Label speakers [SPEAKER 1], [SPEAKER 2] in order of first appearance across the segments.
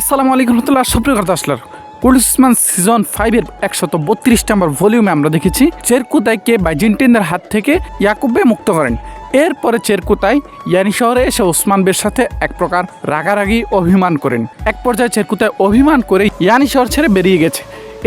[SPEAKER 1] আসসালামু আলাইকুম রহমতুল্লাহ, সুপ্রিয় কথা আসলার। কুলসমান সিজন ফাইভের একশত বত্রিশ নম্বর ভলিউমে আমরা দেখেছি, চেরকুতাইকে বাইজেন্টিনদের হাত থেকে ইয়াকুবে মুক্ত করেন। এরপরে চেরকুতাই ইয়ানি শহরে এসে ওসমান বের সাথে এক প্রকার রাগারাগি অভিমান করেন। এক পর্যায়ে চেরকুতায় অভিমান করে ইয়ানি শহর ছেড়ে বেরিয়ে গেছে।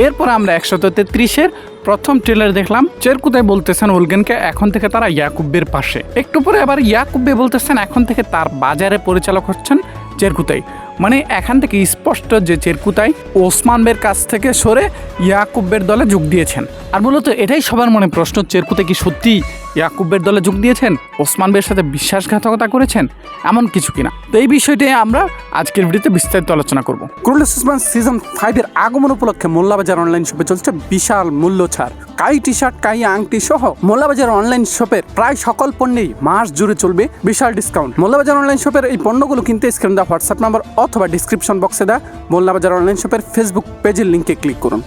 [SPEAKER 1] এরপর আমরা একশত তেত্রিশের প্রথম ট্রেলার দেখলাম, চেরকুতাই বলতেছেন উলগেনকে এখন থেকে তারা ইয়াকুব্বের পাশে। একটু পরে আবার ইয়াকুব্বে বলতেছেন, এখন থেকে তার বাজারে পরিচালক হচ্ছেন চেরকুতাই। মানে এখান থেকে স্পষ্ট যে চেরকুতাই ওসমানবের কাছ থেকে সরে ইয়াকুব্বের দলে যোগ দিয়েছেন। আর মূলত এটাই সবার মনে প্রশ্ন, চেরকুতে কি সত্যি ইয়াকুব্বের দলে যোগ দিয়েছেন, ওসমান বের সাথে বিশ্বাসঘাতকতা করেছেন, এমন কিছু কিনা। তো এই বিষয়টি আমরা আজকের ভিডিওতে বিস্তারিত আলোচনা করব।
[SPEAKER 2] ক্রুল সিসমান সিজন ফাইভের আগমন উপলক্ষে মোল্লাবাজার অনলাইন শপে চলছে বিশাল মূল্য ছাড়। কাই টি শার্ট কাই আংটি সহ মোল্লাবাজার অনলাইন শপের প্রায় সকল পণ্যেই মাস জুড়ে চলবে বিশাল ডিসকাউন্ট মোল্লাবাজার অনলাইন শপের এই পণ্যগুলো কিনতে স্ক্রিন দেওয়া হোয়াটসঅ্যাপ নাম্বার অথবা ডিসক্রিপশন বক্সে দেওয়া মোল্লাবাজার অনলাইন শপের ফেসবুক পেজের লিঙ্কে ক্লিক করুন।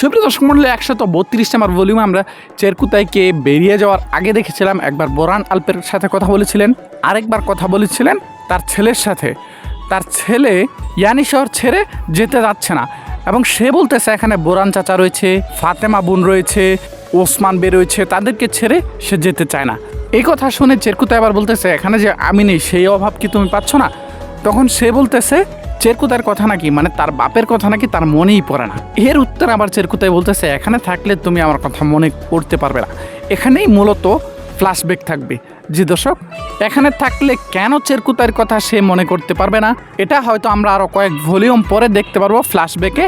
[SPEAKER 1] সুপ্রিয় দর্শক মন্ডলী, একশত বত্রিশ নাম্বার ভলিউমে আমরা চেরকুতাইকে বেরিয়ে যাওয়ার আগে দেখেছিলাম। একবার বোরান আলপের সাথে কথা বলেছিলেন, আরেকবার কথা বলেছিলেন তার ছেলের সাথে। তার ছেলে ইয়ানি শহর ছেড়ে যেতে যাচ্ছে না এবং সে বলতেছে, এখানে বোরান চাচা রয়েছে, ফাতেমা বোন রয়েছে, ওসমান বে রয়েছে, তাদেরকে ছেড়ে সে যেতে চায় না। এই কথা শুনে চেরকুতা এবার বলতেছে, এখানে যে আমি নেই, সেই অভাব কি তুমি পাচ্ছ না? তখন সে বলতেছে চেরকুতার কথা নাকি? মানে তার বাপের কথা নাকি তার মনেই পড়ে না। এর উত্তর আবার চেরকুতাই বলতেছে, এখানে থাকলে তুমি আমার কথা মনে করতে পারবে না। এখানেই মূলত ফ্ল্যাশব্যাক থাকবে। জি দর্শক, এখানে থাকলে কেন চেরকুতার কথা সে মনে করতে পারবে না? এটা হয়তো আমরা আরও কয়েক ভলিউম পরে দেখতে পারব। ফ্ল্যাশব্যাকে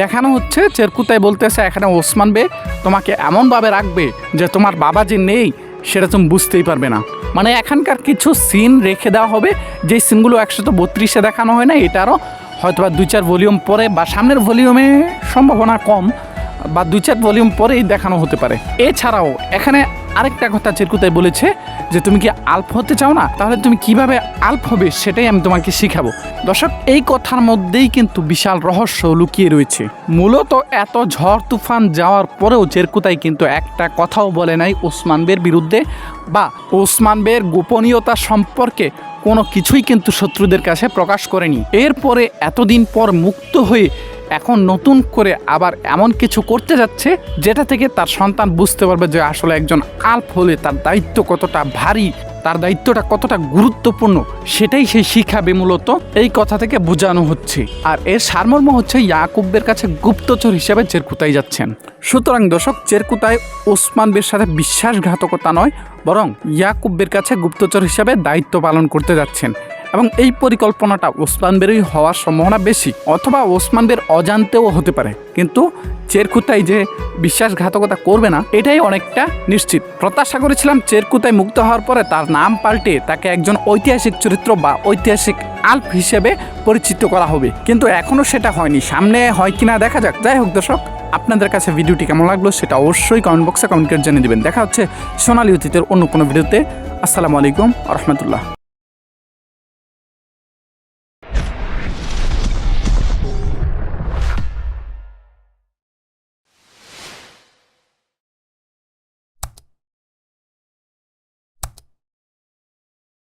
[SPEAKER 1] দেখানো হচ্ছে, চেরকুতাই বলতেছে, এখানে ওসমান বে তোমাকে এমনভাবে রাখবে যে তোমার বাবা যে নেই সেটা তুমি বুঝতেই পারবে না। মানে এখানকার কিছু সিন রেখে দেওয়া হবে যে সিনগুলো একশত বত্রিশে দেখানো হয় না এটারও হয়তো বা দুই চার ভলিউম পরে বা সামনের ভলিউমে সম্ভাবনা কম, বা দুই চার ভলিউম পরেই দেখানো হতে পারে। এছাড়াও, এখানে আরেকটা কথা চিরকুতাই বলেছে যে তুমি কি আলফ হতে চাও না? তাহলে তুমি কীভাবে আলফ হবে সেটাই আমি তোমাকে শিখাবো। দর্শক, এই কথার মধ্যেই কিন্তু বিশাল রহস্য লুকিয়ে রয়েছে। মূলত এত ঝড় তুফান যাওয়ার পরেও চেরকুতাই কিন্তু একটা কথাও বলে নাই ওসমান বের বিরুদ্ধে বা ওসমান বের গোপনীয়তা সম্পর্কে কোনো কিছুই কিন্তু শত্রুদের কাছে প্রকাশ করেনি। এরপরে এতদিন পর মুক্ত হয়ে এখন নতুন করে আবার এমন কিছু করতে যাচ্ছে, যেটা থেকে তার সন্তান বুঝতে পারবে যে আসলে একজন আলফ হলে তার দায়িত্ব কতটা ভারী। তার দায়িত্বটা কতটা গুরুত্বপূর্ণ সেটাই সে শিখাবে মূলত। এই কথা থেকে বোঝানো হচ্ছে। আর এর সারমর্ম হচ্ছে ইয়াকুব্বের কাছে গুপ্তচর হিসেবে চেরকুতাই যাচ্ছেন। সুতরাং দর্শক, চেরকুতায় ওসমান বের সাথে বিশ্বাসঘাতকতা নয়, বরং ইয়াকুব্বের কাছে গুপ্তচর হিসেবে দায়িত্ব পালন করতে যাচ্ছেন। এবং এই পরিকল্পনাটা ওসমান বেরই হওয়ার সম্ভাবনা বেশি, অথবা ওসমান বের অজান্তেও হতে পারে। কিন্তু চেরকুতাই যে বিশ্বাসঘাতকতা করবে না, এটাই অনেকটা নিশ্চিত। প্রত্যাশা করেছিলাম চেরকুতাই মুক্ত হওয়ার পরে তার নাম পাল্টে তাকে একজন ঐতিহাসিক চরিত্র বা ঐতিহাসিক আল্প হিসেবে পরিচিত করা হবে। কিন্তু এখনও সেটা হয়নি। সামনে হয় কিনা দেখা যাক। যাই হোক দর্শক, আপনাদের কাছে ভিডিওটি কেমন লাগল সেটা অবশ্যই কমেন্ট বক্সে কমেন্ট করে জেনে দেবেন। দেখা হচ্ছে সোনালী অতীতের অন্য কোনো ভিডিওতে। আসসালামু আলাইকুম রহমতুল্লাহ।